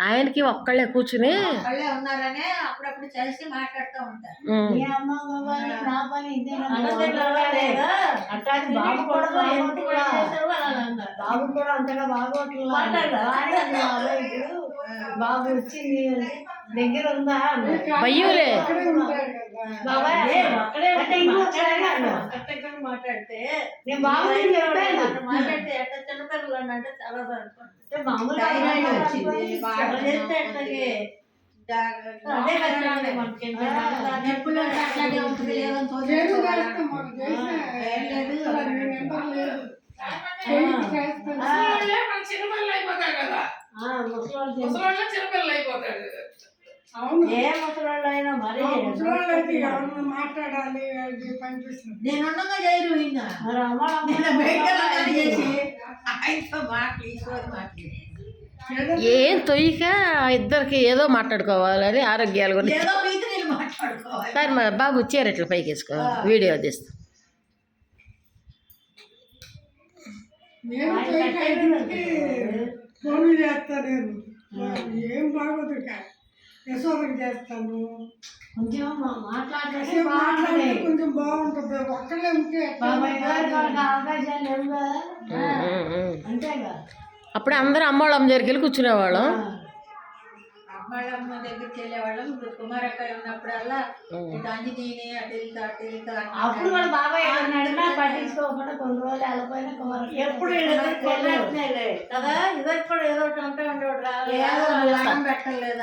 ఆయనకి ఒక్కళ్ళే కూర్చుని ఉన్నారనే అప్పుడప్పుడు మాట్లాడుతూ ఉంటారు. బాబు కూడా అంతగా బాగోట్లా. వచ్చింది. దగ్గర ఉందా? మాట్లాడితే నేను చెప్పాను. అంటే చాలా బాధపడతారు. అంటే మామూలుగా చిన్నపిల్లలు కదా. ఏ మరి మాట్లాడాలి నేను ఉండగా చేయరు ఈయన మరి అమ్మ నేను బయట వెళ్ళగానే చేసి ఆయనతో మాటలు ఈశ్వరి మాటలు ఏం తొయ్యక ఇద్దరికి ఏదో మాట్లాడుకోవాలని ఆరోగ్యాల గురించి. మాట్లాడుకోవాలి. సరే మా బాబు వచ్చారు ఇట్లా పైకి వేసుకో వీడియో తీస్తా. ఏం బాగోదు యశోదకి చేస్తాను. కొంచెం మా- మాట్లాడితే కాసేపు మాట్లాడితే బాగుంటుంది. కొంచెం బాగుంటుంది. ఒక్కళ్ళే ఉంటే అవకాశాలు లేవు. అంతేగా. అప్పుడు అందరూ అమ్మోళ్ళమ్మ దగ్గరికి వెళ్ళి కూర్చునేవాళ్ళం. అమ్మాళ్ళమ్మ దగ్గరికి వెళ్ళేవాళ్ళం. ఇప్పుడు కుమారక్క ఉన్నప్పుడల్లా అంజనీని అటు వెళ్తా అటు వెళ్తా అప్పుడు కూడా బాబాయ్ ఏమన్నాడన్నా పట్టించుకోకుండా కొన్ని రోజులు వెళ్ళిపోయినా కుమార్ ఎప్పుడు. కదా కూడా ఏదో ఒకటి ఉంటే ఉండేవాడు రా ఏదో అన్నం పెట్టలేదు.